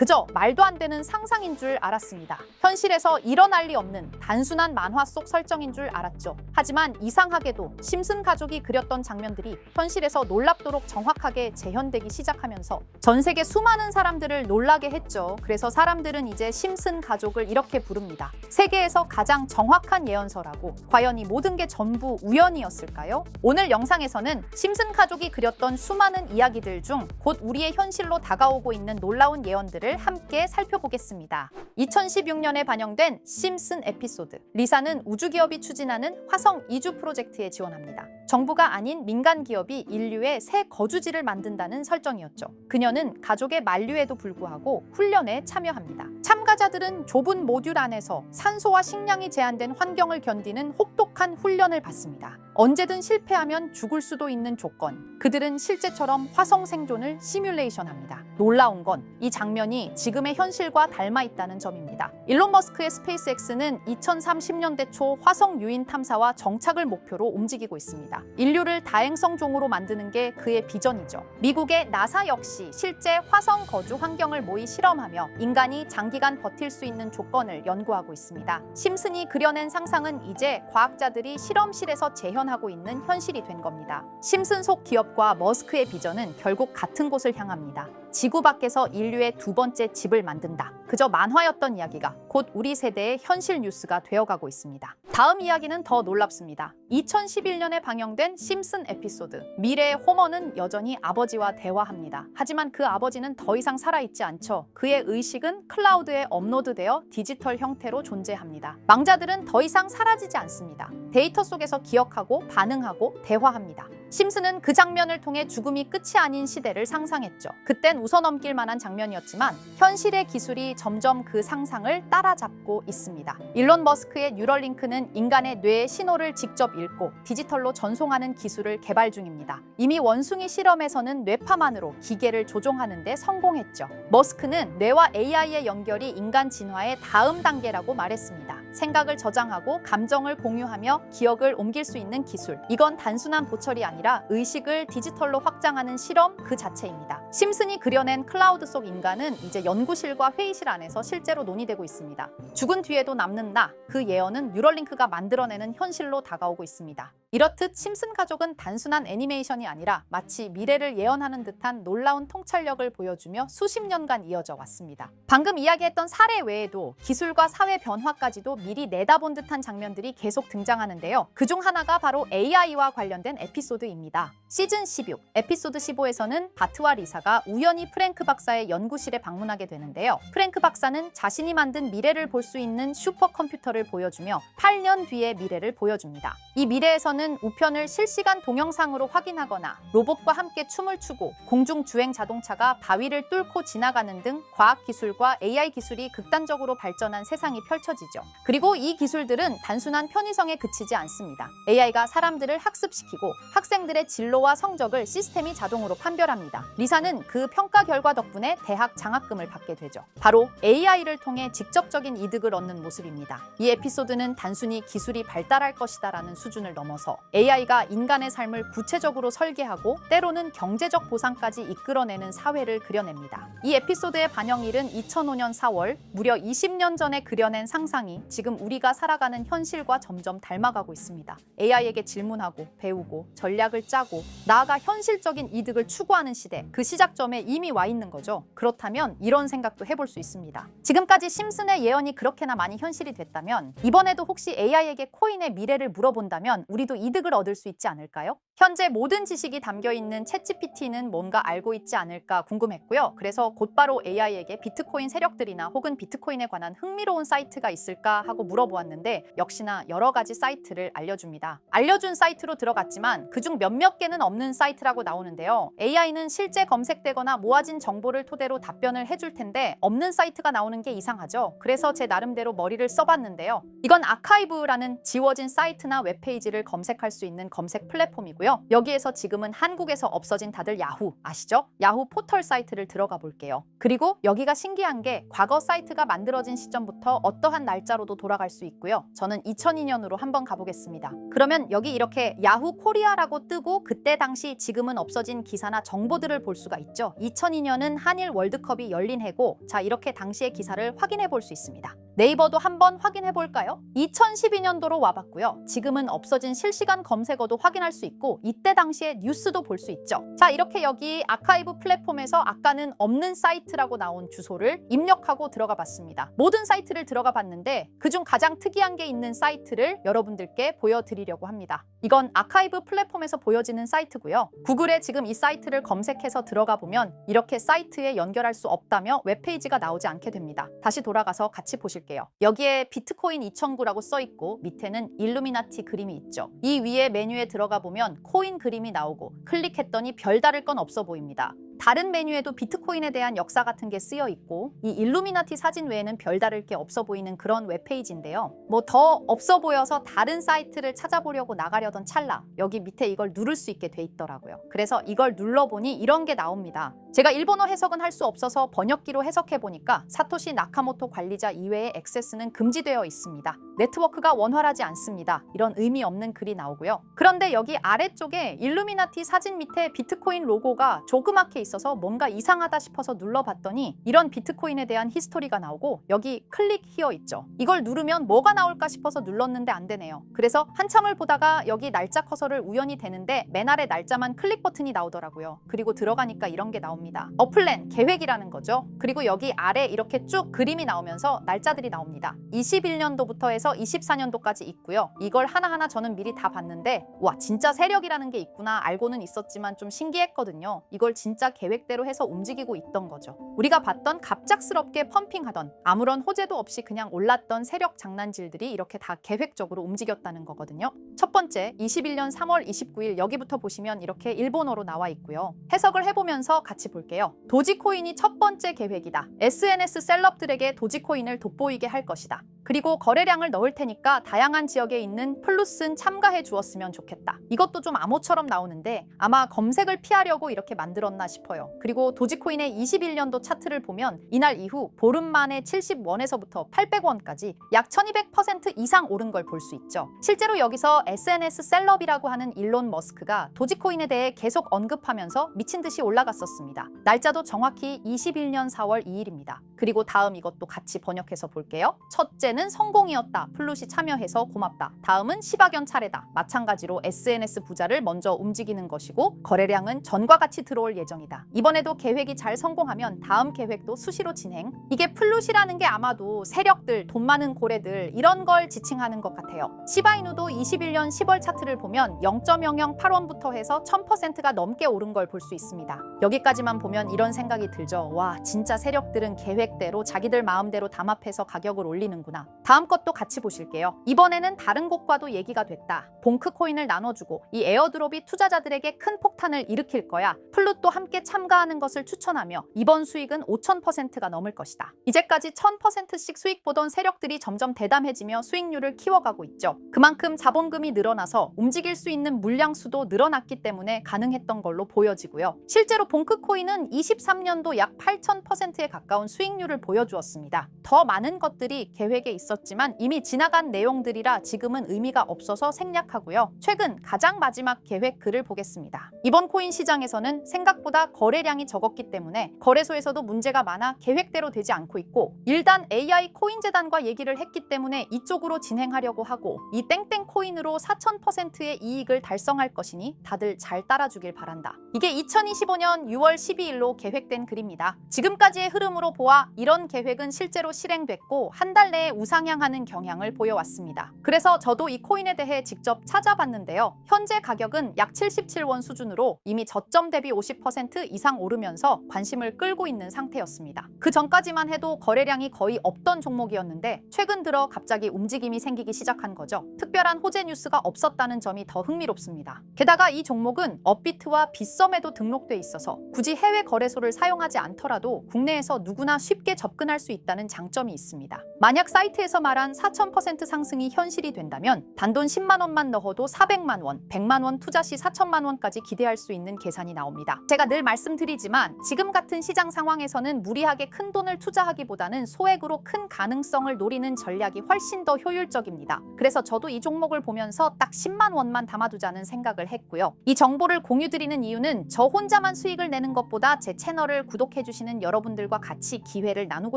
그저 말도 안 되는 상상인 줄 알았습니다. 현실에서 일어날 리 없는 단순한 만화 속 설정인 줄 알았죠. 하지만 이상하게도 심슨 가족이 그렸던 장면들이 현실에서 놀랍도록 정확하게 재현되기 시작하면서 전 세계 수많은 사람들을 놀라게 했죠. 그래서 사람들은 이제 심슨 가족을 이렇게 부릅니다. 세계에서 가장 정확한 예언서라고. 과연 이 모든 게 전부 우연이었을까요? 오늘 영상에서는 심슨 가족이 그렸던 수많은 이야기들 중 곧 우리의 현실로 다가오고 있는 놀라운 예언들을 함께 살펴보겠습니다. 2016년에 반영된 심슨 에피소드. 리사는 우주기업이 추진하는 화성 이주 프로젝트에 지원합니다. 정부가 아닌 민간 기업이 인류의 새 거주지를 만든다는 설정이었죠. 그녀는 가족의 만류에도 불구하고 훈련에 참여합니다. 참 가자들은 좁은 모듈 안에서 산소와 식량이 제한된 환경을 견디는 혹독한 훈련을 받습니다. 언제든 실패하면 죽을 수도 있는 조건. 그들은 실제처럼 화성 생존을 시뮬레이션합니다. 놀라운 건 이 장면이 지금의 현실과 닮아 있다는 점입니다. 일론 머스크의 스페이스X는 2030년대 초 화성 유인 탐사와 정착을 목표로 움직이고 있습니다. 인류를 다행성 종으로 만드는 게 그의 비전이죠. 미국의 나사 역시 실제 화성 거주 환경을 모의 실험하며 인간이 장기간 버틸 수 있는 조건을 연구하고 있습니다. 심슨이 그려낸 상상은 이제 과학자들이 실험실에서 재현하고 있는 현실이 된 겁니다. 심슨 속 기업과 머스크의 비전은 결국 같은 곳을 향합니다. 지구 밖에서 인류의 두 번째 집을 만든다. 그저 만화였던 이야기가 곧 우리 세대의 현실 뉴스가 되어가고 있습니다. 다음 이야기는 더 놀랍습니다. 2011년에 방영된 심슨 에피소드. 미래의 호머는 여전히 아버지와 대화합니다. 하지만 그 아버지는 더 이상 살아있지 않죠. 그의 의식은 클라우드에 업로드되어 디지털 형태로 존재합니다. 망자들은 더 이상 사라지지 않습니다. 데이터 속에서 기억하고 반응하고 대화합니다. 심슨은 그 장면을 통해 죽음이 끝이 아닌 시대를 상상했죠. 그땐 웃어넘길 만한 장면이었지만 현실의 기술이 점점 그 상상을 따라잡고 있습니다. 일론 머스크의 뉴럴링크는 인간의 뇌의 신호를 직접 읽고 디지털로 전송하는 기술을 개발 중입니다. 이미 원숭이 실험에서는 뇌파만으로 기계를 조종하는 데 성공했죠. 머스크는 뇌와 AI의 연결이 인간 진화의 다음 단계라고 말했습니다. 생각을 저장하고 감정을 공유하며 기억을 옮길 수 있는 기술. 이건 단순한 보철이 아니 라 의식을 디지털로 확장하는 실험 그 자체입니다. 심슨이 그려낸 클라우드 속 인간은 이제 연구실과 회의실 안에서 실제로 논의되고 있습니다. 죽은 뒤에도 남는 나, 그 예언은 뉴럴링크가 만들어내는 현실로 다가오고 있습니다. 이렇듯 심슨 가족은 단순한 애니메이션이 아니라 마치 미래를 예언하는 듯한 놀라운 통찰력을 보여주며 수십 년간 이어져 왔습니다. 방금 이야기했던 사례 외에도 기술과 사회 변화까지도 미리 내다본 듯한 장면들이 계속 등장하는데요. 그중 하나가 바로 AI와 관련된 에피소드입니다. 시즌 16, 에피소드 15에서는 바트와 리사가 우연히 프랭크 박사의 연구실에 방문하게 되는데요. 프랭크 박사는 자신이 만든 미래를 볼 수 있는 슈퍼컴퓨터를 보여주며 8년 뒤의 미래를 보여줍니다. 이 미래에서는 우편을 실시간 동영상으로 확인하거나 로봇과 함께 춤을 추고 공중 주행 자동차가 바위를 뚫고 지나가는 등 과학 기술과 AI 기술이 극단적으로 발전한 세상이 펼쳐지죠. 그리고 이 기술들은 단순한 편의성에 그치지 않습니다. AI가 사람들을 학습시키고 학생들의 진로와 성적을 시스템이 자동으로 판별합니다. 리사는 그 평가 결과 덕분에 대학 장학금을 받게 되죠. 바로 AI를 통해 직접적인 이득을 얻는 모습입니다. 이 에피소드는 단순히 기술이 발달할 것이다라는 수준을 넘어서 AI가 인간의 삶을 구체적으로 설계하고 때로는 경제적 보상까지 이끌어내는 사회를 그려냅니다. 이 에피소드의 반영일은 2005년 4월, 무려 20년 전에 그려낸 상상이 지금 우리가 살아가는 현실과 점점 닮아가고 있습니다. AI에게 질문하고 배우고 전략을 짜고 나아가 현실적인 이득을 추구하는 시대, 그 시작점에 이미 와 있는 거죠. 그렇다면 이런 생각도 해볼 수 있습니다. 지금까지 심슨의 예언이 그렇게나 많이 현실이 됐다면 이번에도 혹시 AI에게 코인의 미래를 물어본다면 우리도 이득을 얻을 수 있지 않을까요? 현재 모든 지식이 담겨 있는 챗GPT는 뭔가 알고 있지 않을까 궁금했고요. 그래서 곧바로 AI에게 비트코인 세력들이나 혹은 비트코인에 관한 흥미로운 사이트가 있을까 하고 물어보았는데 역시나 여러 가지 사이트를 알려줍니다. 알려준 사이트로 들어갔지만 그중 몇몇 개는 없는 사이트라고 나오는데요. AI는 실제 검색되거나 모아진 정보를 토대로 답변을 해줄 텐데 없는 사이트가 나오는 게 이상하죠. 그래서 제 나름대로 머리를 써봤는데요. 이건 아카이브라는 지워진 사이트나 웹페이지를 검색할 수 있는 검색 플랫폼이고요. 있고요. 여기에서 지금은 한국에서 없어진 다들 야후 아시죠? 야후 포털 사이트를 들어가 볼게요. 그리고 여기가 신기한 게 과거 사이트가 만들어진 시점부터 어떠한 날짜로도 돌아갈 수 있고요. 저는 2002년으로 한번 가보겠습니다. 그러면 여기 이렇게 야후 코리아라고 뜨고 그때 당시 지금은 없어진 기사나 정보들을 볼 수가 있죠. 2002년은 한일 월드컵이 열린 해고 자 이렇게 당시의 기사를 확인해 볼 수 있습니다. 네이버도 한번 확인해 볼까요? 2012년도로 와봤고요. 지금은 없어진 실시간 검색어도 확인할 수 있고 이때 당시의 뉴스도 볼 수 있죠. 자 이렇게 여기 아카이브 플랫폼에서 아까는 없는 사이트라고 나온 주소를 입력하고 들어가 봤습니다. 모든 사이트를 들어가 봤는데 그중 가장 특이한 게 있는 사이트를 여러분들께 보여드리려고 합니다. 이건 아카이브 플랫폼에서 보여지는 사이트고요. 구글에 지금 이 사이트를 검색해서 들어가 보면 이렇게 사이트에 연결할 수 없다며 웹페이지가 나오지 않게 됩니다. 다시 돌아가서 같이 보실게요. 여기에 비트코인 2009라고 써 있고 밑에는 일루미나티 그림이 있죠. 이 위에 메뉴에 들어가 보면 코인 그림이 나오고 클릭했더니 별다를 건 없어 보입니다. 다른 메뉴에도 비트코인에 대한 역사 같은 게 쓰여 있고 이 일루미나티 사진 외에는 별다를 게 없어 보이는 그런 웹페이지인데요. 뭐 더 없어 보여서 다른 사이트를 찾아보려고 나가려던 찰나 여기 밑에 이걸 누를 수 있게 돼 있더라고요. 그래서 이걸 눌러보니 이런 게 나옵니다. 제가 일본어 해석은 할 수 없어서 번역기로 해석해 보니까 사토시 나카모토 관리자 이외의 액세스는 금지되어 있습니다. 네트워크가 원활하지 않습니다. 이런 의미 없는 글이 나오고요. 그런데 여기 아래쪽에 일루미나티 사진 밑에 비트코인 로고가 조그맣게 있 어서 뭔가 이상하다 싶어서 눌러봤더니 이런 비트코인에 대한 히스토리가 나오고 여기 클릭 히어 있죠. 이걸 누르면 뭐가 나올까 싶어서 눌렀는데 안 되네요. 그래서 한참을 보다가 여기 날짜 커서를 우연히 되는데 맨 아래 날짜만 클릭 버튼이 나오더라고요. 그리고 들어가니까 이런 게 나옵니다. 어플랜 계획이라는 거죠. 그리고 여기 아래 이렇게 쭉 그림이 나오면서 날짜들이 나옵니다. 21년도부터 해서 24년도까지 있고요. 이걸 하나하나 저는 미리 다 봤는데 와 진짜 세력이라는 게 있구나 알고는 있었지만 좀 신기했거든요. 이걸 진짜 계획대로 해서 움직이고 있던 거죠. 우리가 봤던 갑작스럽게 펌핑하던 아무런 호재도 없이 그냥 올랐던 세력 장난질들이 이렇게 다 계획적으로 움직였다는 거거든요. 첫 번째 21년 3월 29일 여기부터 보시면 이렇게 일본어로 나와 있고요. 해석을 해보면서 같이 볼게요. 도지코인이 첫 번째 계획이다. SNS 셀럽들에게 도지코인을 돋보이게 할 것이다. 그리고 거래량을 넣을 테니까 다양한 지역에 있는 플루스는 참가해 주었으면 좋겠다. 이것도 좀 암호처럼 나오는데 아마 검색을 피하려고 이렇게 만들었나 싶어요. 그리고 도지코인의 21년도 차트를 보면 이날 이후 보름 만에 70원에서부터 800원까지 약 1200% 이상 오른 걸 볼 수 있죠. 실제로 여기서 SNS 셀럽이라고 하는 일론 머스크가 도지코인에 대해 계속 언급하면서 미친 듯이 올라갔었습니다. 날짜도 정확히 21년 4월 2일입니다. 그리고 다음 이것도 같이 번역해서 볼게요. 첫째는 성공이었다. 플룻이 참여해서 고맙다. 다음은 시바견 차례다. 마찬가지로 SNS 부자를 먼저 움직이는 것이고 거래량은 전과 같이 들어올 예정이다. 이번에도 계획이 잘 성공하면 다음 계획도 수시로 진행. 이게 플룻이라는 게 아마도 세력들, 돈 많은 고래들 이런 걸 지칭하는 것 같아요. 시바이누도 21년 10월 차트를 보면 0.008원부터 해서 1000%가 넘게 오른 걸 볼 수 있습니다. 여기까지만 보면 이런 생각이 들죠. 와, 진짜 세력들은 계획 대로 자기들 마음대로 담합해서 가격을 올리는구나. 다음 것도 같이 보실게요. 이번에는 다른 곳과도 얘기가 됐다. 봉크 코인을 나눠주고 이 에어드롭이 투자자들에게 큰 폭탄을 일으킬 거야. 플룻도 함께 참가하는 것을 추천하며 이번 수익은 5,000%가 넘을 것이다. 이제까지 1,000%씩 수익 보던 세력들이 점점 대담해지며 수익률을 키워가고 있죠. 그만큼 자본금이 늘어나서 움직일 수 있는 물량 수도 늘어났기 때문에 가능했던 걸로 보여지고요. 실제로 봉크 코인은 23년도 약 8,000%에 가까운 수익률 을 보여주었습니다. 더 많은 것들이 계획에 있었지만 이미 지나간 내용들이라 지금은 의미가 없어서 생략하고요. 최근 가장 마지막 계획 글을 보겠습니다. 이번 코인 시장에서는 생각보다 거래량이 적었기 때문에 거래소에서도 문제가 많아 계획대로 되지 않고 있고 일단 AI 코인 재단과 얘기를 했기 때문에 이쪽으로 진행하려고 하고 이 땡땡 코인으로 4,000%의 이익을 달성할 것이니 다들 잘 따라주길 바란다. 이게 2025년 6월 12일로 계획된 글입니다. 지금까지의 흐름으로 보아 이런 계획은 실제로 실행됐고 한 달 내에 우상향하는 경향을 보여왔습니다. 그래서 저도 이 코인에 대해 직접 찾아봤는데요. 현재 가격은 약 77원 수준으로 이미 저점 대비 50% 이상 오르면서 관심을 끌고 있는 상태였습니다. 그 전까지만 해도 거래량이 거의 없던 종목이었는데 최근 들어 갑자기 움직임이 생기기 시작한 거죠. 특별한 호재 뉴스가 없었다는 점이 더 흥미롭습니다. 게다가 이 종목은 업비트와 빗썸에도 등록돼 있어서 굳이 해외 거래소를 사용하지 않더라도 국내에서 누구나 쉽게 쉽게 접근할 수 있다는 장점이 있습니다. 만약 사이트에서 말한 4,000% 상승이 현실이 된다면 단돈 10만 원만 넣어도 400만 원, 100만 원 투자 시 4천만 원까지 기대할 수 있는 계산이 나옵니다. 제가 늘 말씀드리지만 지금 같은 시장 상황에서는 무리하게 큰 돈을 투자하기보다는 소액으로 큰 가능성을 노리는 전략이 훨씬 더 효율적입니다. 그래서 저도 이 종목을 보면서 딱 10만 원만 담아두자는 생각을 했고요. 이 정보를 공유드리는 이유는 저 혼자만 수익을 내는 것보다 제 채널을 구독해주시는 여러분들과 같이 기회 를 나누고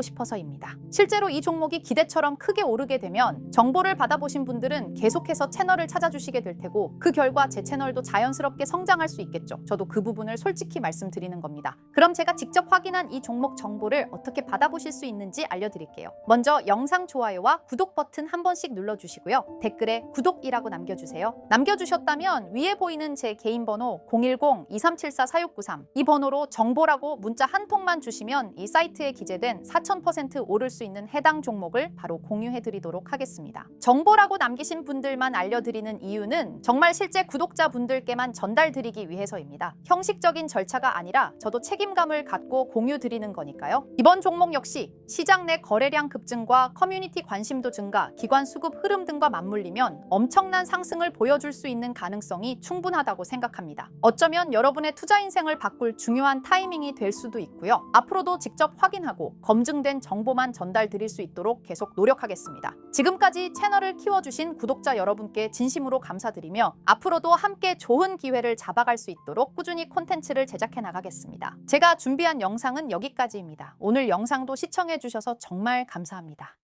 싶어서입니다. 실제로 이 종목이 기대처럼 크게 오르게 되면 정보를 받아보신 분들은 계속해서 채널을 찾아주시게 될 테고 그 결과 제 채널도 자연스럽게 성장할 수 있겠죠. 저도 그 부분을 솔직히 말씀드리는 겁니다. 그럼 제가 직접 확인한 이 종목 정보를 어떻게 받아보실 수 있는지 알려드릴게요. 먼저 영상 좋아요와 구독 버튼 한 번씩 눌러주시고요. 댓글에 구독이라고 남겨주세요. 남겨주셨다면 위에 보이는 제 개인 번호 010-2374-4693 이 번호로 정보라고 문자 한 통만 주시면 이 사이트에 기재 된4000% 오를 수 있는 해당 종목을 바로 공유해 드리도록 하겠습니다. 정보라고 남기신 분들만 알려드리는 이유는 정말 실제 구독자분들께만 전달드리기 위해서입니다. 형식적인 절차가 아니라 저도 책임감을 갖고 공유 드리는 거니까요. 이번 종목 역시 시장 내 거래량 급증과 커뮤니티 관심도 증가, 기관 수급 흐름 등과 맞물리면 엄청난 상승을 보여줄 수 있는 가능성이 충분하다고 생각합니다. 어쩌면 여러분의 투자 인생을 바꿀 중요한 타이밍이 될 수도 있고요. 앞으로도 직접 확인 하고 검증된 정보만 전달 드릴 수 있도록 계속 노력하겠습니다. 지금까지 채널을 키워주신 구독자 여러분께 진심으로 감사드리며 앞으로도 함께 좋은 기회를 잡아갈 수 있도록 꾸준히 콘텐츠를 제작해 나가겠습니다. 제가 준비한 영상은 여기까지입니다. 오늘 영상도 시청해 주셔서 정말 감사합니다.